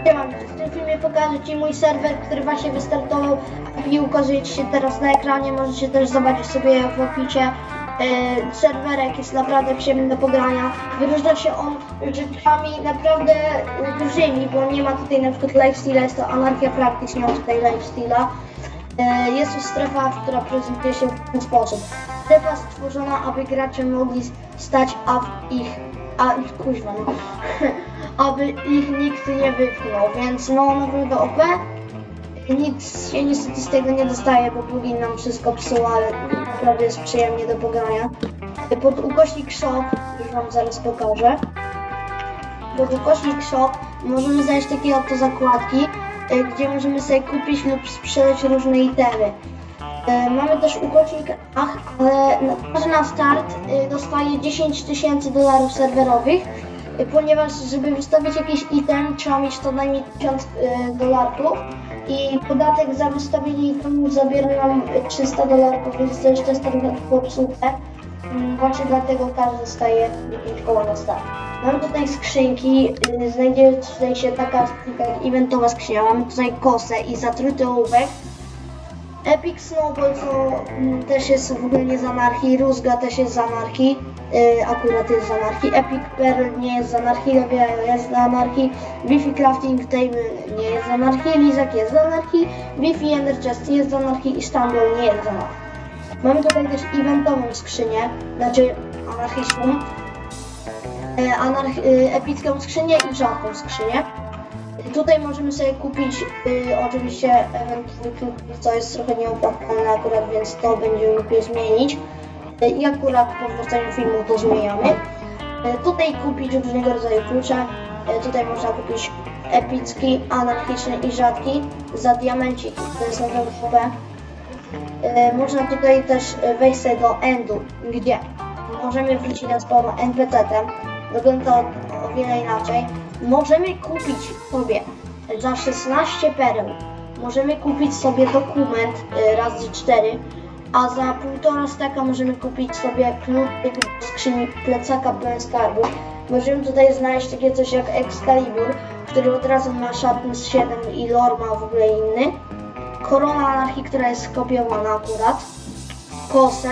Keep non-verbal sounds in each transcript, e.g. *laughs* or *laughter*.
W tym filmie pokażę Ci mój serwer, który właśnie wystartował. I ukazuje Ci się teraz na ekranie, możecie też zobaczyć sobie w opisie. Yy, serwerek jest naprawdę przyjemny do pogrania. Wyróżnia się on rzeczami naprawdę dużymi, bo nie ma tutaj na przykład lifesteala, jest to anarchia praktycznie, nie tutaj lifesteala. Yy, Jest to strefa, która prezentuje się w ten sposób. Strefa stworzona, aby gracze mogli stać, w ich... A, kuźwa, no. *laughs* aby ich nikt nie wypchnął, więc no naprawdę OP. Nic się niestety z tego nie dostaje, bo plugin nam wszystko psuł, ale naprawdę jest przyjemnie do pogrania. Pod ukośnik shop, już wam zaraz pokażę. Pod ukośnik shop możemy znaleźć takie oto zakładki, y, gdzie możemy sobie kupić lub sprzedać różne itemy. E, Mamy też ukośnik ach, ale każdy na start y, dostaje 10 tysięcy dolarów serwerowych, y, ponieważ żeby wystawić jakiś item trzeba mieć co najmniej 1000 y, dolarów i podatek za wystawienie itemu zabiera nam y, 300 dolarów, więc to jeszcze standard popsute. Mm, Właśnie dlatego każdy dostaje 10 koła na start. Mamy tutaj skrzynki, znajdzie tutaj się taka eventowa skrzynia, mamy tutaj kosę i zatruty ołówek. Epic Snowball to mm, też jest w ogóle nie z anarchii, Rózga też jest z anarchii, yy, akurat jest z anarchii, Epic Pearl nie jest z anarchii, Lewiajo jest z anarchii, Wi-Fi Crafting Table nie jest z anarchii, Lizak jest z anarchii, Wi-Fi Ender Chest jest z anarchii i Stumble nie jest z anarchii. Mamy tutaj też eventową skrzynię, znaczy anarchistą, e, anarch, y, epicką skrzynię i rzadką skrzynię. Tutaj możemy sobie kupić y, oczywiście klub, co jest trochę nieopłacalne akurat, więc to będziemy mogli zmienić. Y, I akurat po wrzuceniu filmu to zmieniamy. Y, tutaj kupić różnego rodzaju klucze. Y, tutaj można kupić epicki, anarchiczny i rzadki za diamenciki. To jest OP. Y, Można tutaj też wejść sobie do endu, gdzie możemy wrócić na spawna NPC-tem. Wygląda to o wiele inaczej. Możemy kupić sobie za 16 pereł. Możemy kupić sobie dokument y, razy 4, a za półtora staka możemy kupić sobie kluczyk do skrzyni plecaka pełen skarbu. Możemy tutaj znaleźć takie coś jak Excalibur, który od razu ma Sharpness 7 i lore ma w ogóle inny. Korona anarchii, która jest skopiowana akurat. Kosę,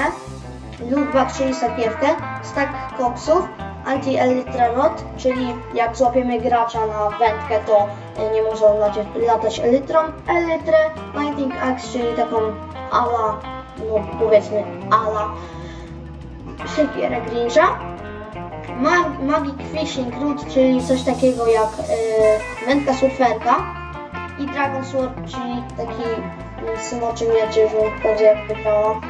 lootbag, czyli sakiewkę, stack koksów, anti-elytra rod, czyli jak złapiemy gracza na wędkę, to y, nie może on latać, elytrą, elytrę, lightning axe, czyli taką ala, no powiedzmy ala siekierę Grincha, Mag Magic Fishing Root, czyli coś takiego jak y, wędka surferka i Dragon Sword, czyli taki y, synoczy mieczy, pokażę jak wygląda.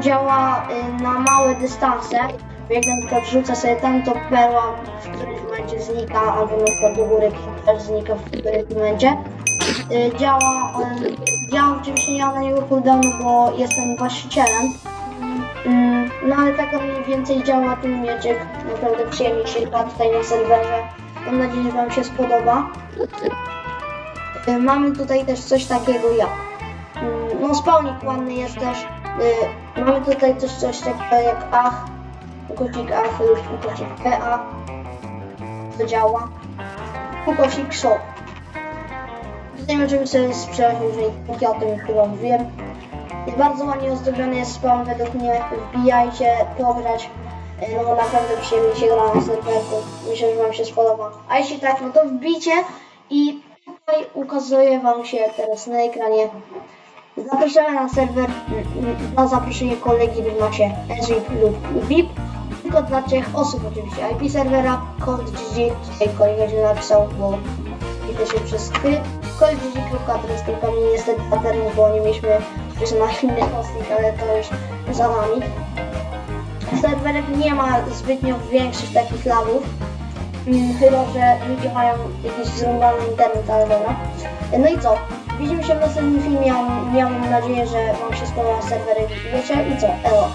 Działa y, na małe dystanse, jak na przykład sobie tam, to perła w którymś momencie znika, albo na przykład do góry też znika w którymś momencie. Y, działa, y, ja oczywiście nie mam na niego cooldownu, bo jestem właścicielem. Mm, No ale tak on mniej więcej działa ten mieczyk. Naprawdę przyjemnie się gra tutaj na serwerze. Mam nadzieję, że Wam się spodoba. Y, Mamy tutaj też coś takiego jak. mm, No spawnik ładny jest też. Y, Mamy tutaj też coś takiego jak ach. Ukośnik ach lub ukośnik PA. To działa. Ukośnik shop. Tutaj możemy sobie sprzedać różne itemki, o tym chyba mówiłem. Jest bardzo ładnie ozdobiony jest spawn według mnie. Wbijajcie, pograć. No naprawdę przyjemnie się gra na serwerku. Myślę, że Wam się spodoba. A jeśli tak, no to wbijcie i tutaj ukazuje Wam się teraz na ekranie. Zapraszamy na serwer mm, na zaproszenie kolegi lub macie SVIP lub VIP. Tylko dla trzech osób oczywiście. IP serwera, kod GG, kolega źle napisał, bo idę się przez ty. Kolgg.adres, tylko mi niestety paternu, bo nie mieliśmy już na inny hosting, ale to już za nami. Serwerek nie ma zbytnio większych takich lagów, mm, chyba że ludzie mają jakiś zrąbany internet, ale dobra. No i co? Widzimy się w następnym filmie, ja mam nadzieję, że Wam się spodoba serwerek, wiecie i co? Elo.